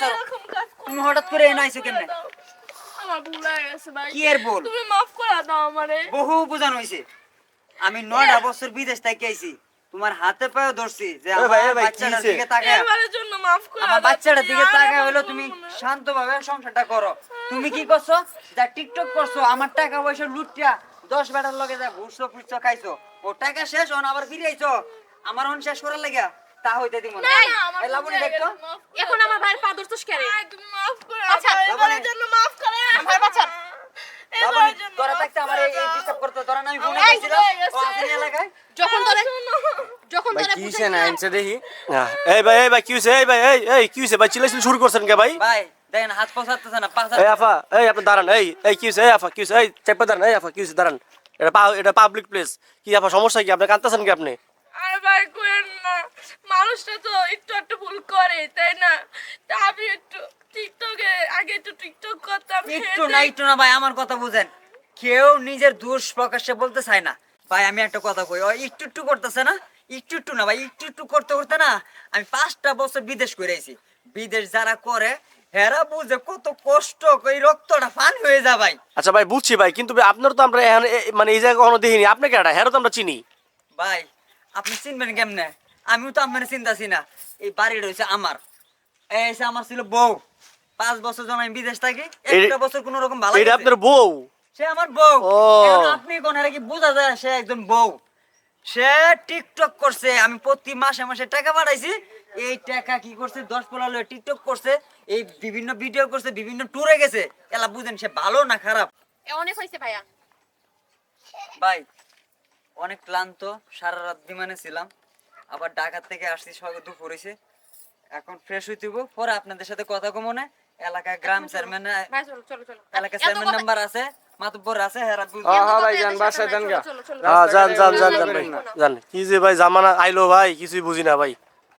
করব তুমি হঠাৎ করে এনে আইছো কেমনে? আমার ভুল হয়ে গেছে ভাই। কি এর ভুল? তুমি মাফ করে দাও আমারে। বহু বুঝানো হয়েছে আমি নয়টা বছর বিদেশ থেকে আইছি। তোমার হাতে পায়ে ধরছি যে আমার বাচ্চাটার দিকে তাকায়। এবারের জন্য মাফ করে আমার বাচ্চাটার দিকে তাকায় হলো তুমি। শান্তভাবে সংসারটা করো। তুমি কি করছ? যা টিকটক করছ আমার টাকা পয়সা লুটিয়া দশ বেটার লগে যা ঘুরছো ফুরছো খাইছো। ও টাকা শেষ হন আবার ফিরে আইছো। আমার হন শেষ করার লাগিয়া। তা হইতে দিব না। না, না, আমার এই লাবণী দেখতো? এখন আমার ভাইয়ের পা ধরছিস কেন? ভাই, তুমি মাফ করে আচ্ছা, এবারের জন্য মাফ করে ভাই, বাঁচান। লাবণী, জন্য তোরা থাকতে আমার এই। ডিস্টার্ব করতে তোরা না আমি ফোনে। ও আসেনি এলাকায় যখন তোরে। যখন তোরে না দেখি? এই ভাই এই ভাই কি হইছে? এই ভাই এই এই কি হইছে? ভাই চিল্লাচিল্লি শুরু করছেন কে ভাই? ভাই দেখেন হাত না পাঁচ এই আফা এই আপনি দাঁড়ান এই এই কি এই আফা কি এই চেপে দাঁড়ান এই আফা কি দাঁড়ান। এটা এটা পাবলিক প্লেস কি আফা সমস্যা কি? আপনি কাঁদতেছেন কি আপনি? আর ভাই মানুষটা তো একটু একটু ভুল করে তাই না? তা আমি একটু টিকটকে আগে একটু টিকটক করতাম একটু না একটু না ভাই আমার কথা বুঝেন। কেউ নিজের দোষ প্রকাশ্যে বলতে চায় না। ভাই আমি একটা কথা কই একটু একটু করতেছে না? একটু একটু না ভাই একটু একটু করতে করতে না আমি পাঁচটা বছর বিদেশ করে আইছি। বিদেশ যারা করে হেরা বুঝে কত কষ্ট এই রক্তটা ফান হয়ে যা ভাই। আচ্ছা ভাই বুঝছি ভাই কিন্তু আপনার তো আমরা মানে এই জায়গায় কখনো দেখিনি। আপনি কেডা? হ্যাঁ তো আমরা চিনি। ভাই আপনি চিনবেন কেমনে? আমিও তো আপনার চিন্তাছি না। এই বাড়ি রয়েছে আমার। এই এসে আমার ছিল বউ। পাঁচ বছর যখন আমি বিদেশ থাকি। একটা বছর কোনো রকম ভালো এটা আপনার বউ? সে আমার বউ। আপনি কোন কি বোঝা যায় সে একজন বউ? সে টিকটক করছে। আমি প্রতি মাসে মাসে টাকা পাঠাইছি। এই টাকা কি করছে? দশ পনেরো টিকটক করছে। এই বিভিন্ন ভিডিও করছে বিভিন্ন ট্যুরে গেছে। এলা বুঝেন সে ভালো না খারাপ? অনেক হয়েছে ভাইয়া। ভাই অনেক ক্লান্ত। সারা রাত বিমানে ছিলাম। আবার ঢাকার থেকে আসছি সকাল দুপুর হয়েছে এখন ফ্রেশ হইতে পরে আপনাদের সাথে কথা কমো না। এলাকা গ্রাম চেয়ারম্যান ভাই চলো চলো চলো। এলাকায় এত চেয়ারম্যান নাম্বার আছে হ্যাঁ, কি যে ভাই জামানা আইলো ভাই কিছুই বুঝি না ভাই।